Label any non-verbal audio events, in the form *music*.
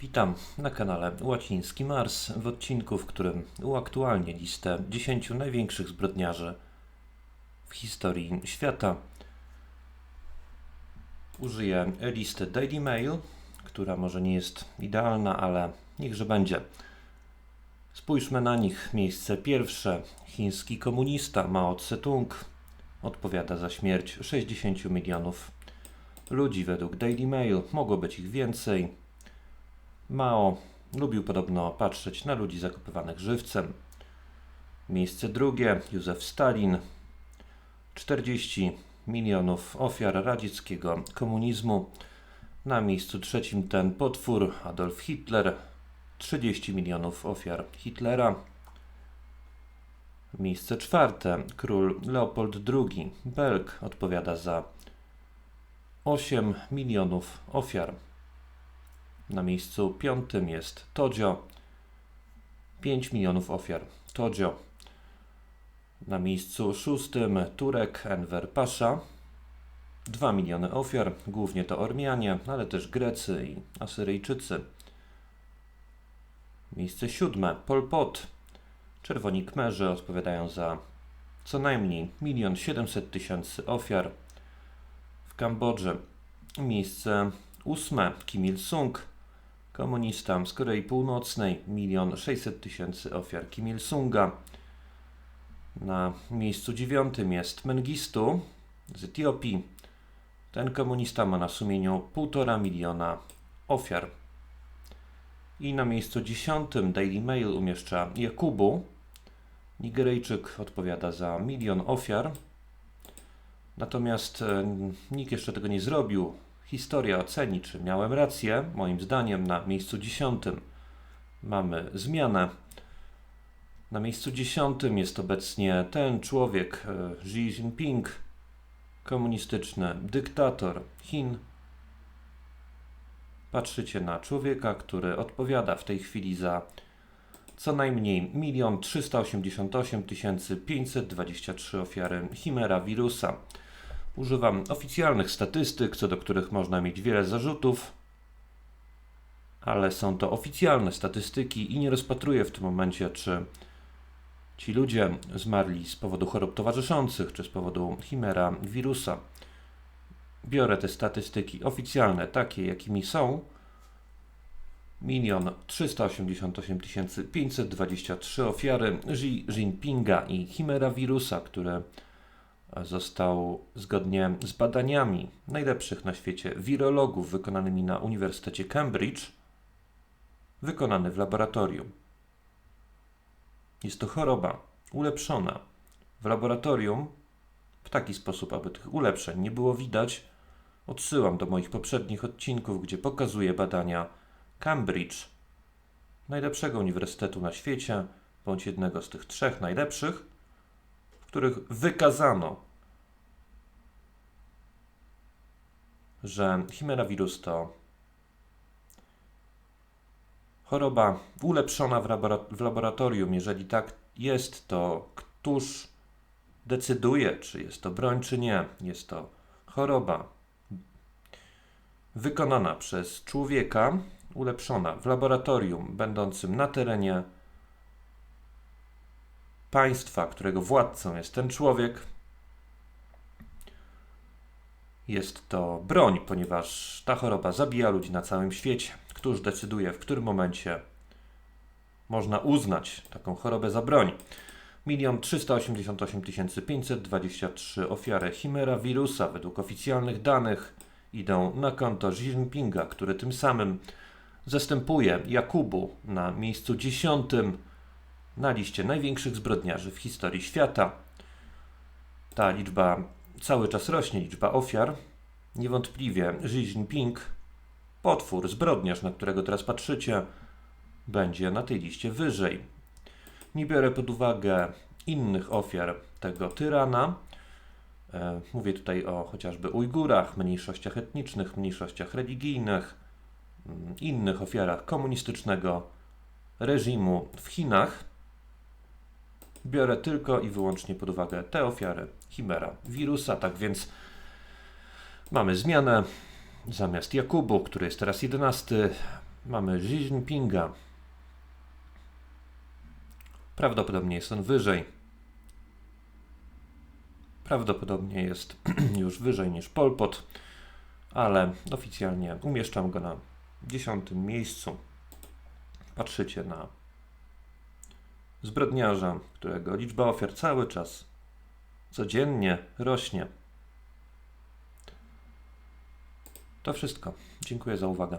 Witam na kanale Łaciński Mars w odcinku, w którym uaktualnię listę 10 największych zbrodniarzy w historii świata. Użyję listy Daily Mail, która może nie jest idealna, ale niechże będzie. Spójrzmy na nich. Miejsce pierwsze. Chiński komunista Mao Tse-tung odpowiada za śmierć 60 milionów ludzi według Daily Mail. Mogło być ich więcej. Mao lubił podobno patrzeć na ludzi zakopywanych żywcem. Miejsce drugie Józef Stalin 40 milionów ofiar radzieckiego komunizmu. Na miejscu trzecim ten potwór Adolf Hitler 30 milionów ofiar Hitlera. Miejsce czwarte król Leopold II Belg odpowiada za 8 milionów ofiar. Na miejscu piątym jest Todzio. 5 milionów ofiar. Todzio. Na miejscu szóstym Turek Enver Pasza. 2 miliony ofiar, głównie to Ormianie, ale też Grecy i Asyryjczycy. Miejsce siódme Pol Pot. Czerwoni Kmerzy odpowiadają za co najmniej 1 700 tysięcy ofiar. W Kambodży miejsce ósme Kim Il-sung. Komunista z Korei Północnej 1 600 tysięcy ofiar Kim Il-sunga. Na miejscu dziewiątym jest Mengistu z Etiopii. Ten komunista ma na sumieniu 1,5 miliona ofiar. I na miejscu dziesiątym Daily Mail umieszcza Jakubu. Nigeryjczyk odpowiada za milion ofiar. Natomiast e, nikt jeszcze tego nie zrobił. Historia oceni, czy miałem rację. Moim zdaniem na miejscu dziesiątym mamy zmianę. Na miejscu dziesiątym jest obecnie ten człowiek, e, Xi Jinping, komunistyczny dyktator Chin. Patrzycie na człowieka, który odpowiada w tej chwili za co najmniej 1 388 523 ofiary chimera wirusa. Używam oficjalnych statystyk, co do których można mieć wiele zarzutów, ale są to oficjalne statystyki i nie rozpatruję w tym momencie, czy ci ludzie zmarli z powodu chorób towarzyszących, czy z powodu chimera wirusa. Biorę te statystyki oficjalne, takie jakimi są. 1 388 523 ofiary Xi Jinpinga i chimera wirusa, które został zgodnie z badaniami najlepszych na świecie wirologów wykonanymi na Uniwersytecie Cambridge wykonany w laboratorium. Jest to choroba ulepszona w laboratorium w taki sposób, aby tych ulepszeń nie było widać. Odsyłam do moich poprzednich odcinków, gdzie pokazuję badania Cambridge, najlepszego uniwersytetu na świecie, bądź jednego z tych trzech najlepszych, których wykazano, że chimera wirus to choroba ulepszona w laboratorium. Jeżeli tak jest, to któż decyduje, czy jest to broń, czy nie? Jest to choroba wykonana przez człowieka, ulepszona w laboratorium będącym na terenie państwa, którego władcą jest ten człowiek. Jest to broń, ponieważ ta choroba zabija ludzi na całym świecie. Któż decyduje, w którym momencie można uznać taką chorobę za broń? 1 388 523 ofiary chimera wirusa według oficjalnych danych idą na konto Xi Jinpinga, który tym samym zastępuje Jakubu na miejscu dziesiątym na liście największych zbrodniarzy w historii świata. Ta liczba cały czas rośnie, liczba ofiar. Niewątpliwie Xi Jinping, potwór, zbrodniarz, na którego teraz patrzycie, będzie na tej liście wyżej. Nie biorę pod uwagę innych ofiar tego tyrana. E, Mówię tutaj o chociażby Ujgurach, mniejszościach etnicznych, mniejszościach religijnych, mm, innych ofiarach komunistycznego reżimu w Chinach. Biorę tylko i wyłącznie pod uwagę te ofiary chimera wirusa. Tak więc mamy zmianę. Zamiast Jakubu, który jest teraz 11, Mamy Xi Jinpinga. Prawdopodobnie jest on wyżej. Prawdopodobnie jest *clears throat* już wyżej niż Pol Pot, ale oficjalnie umieszczam go na dziesiątym miejscu. Patrzycie na zbrodniarza, którego liczba ofiar cały czas, codziennie rośnie. To wszystko. Dziękuję za uwagę.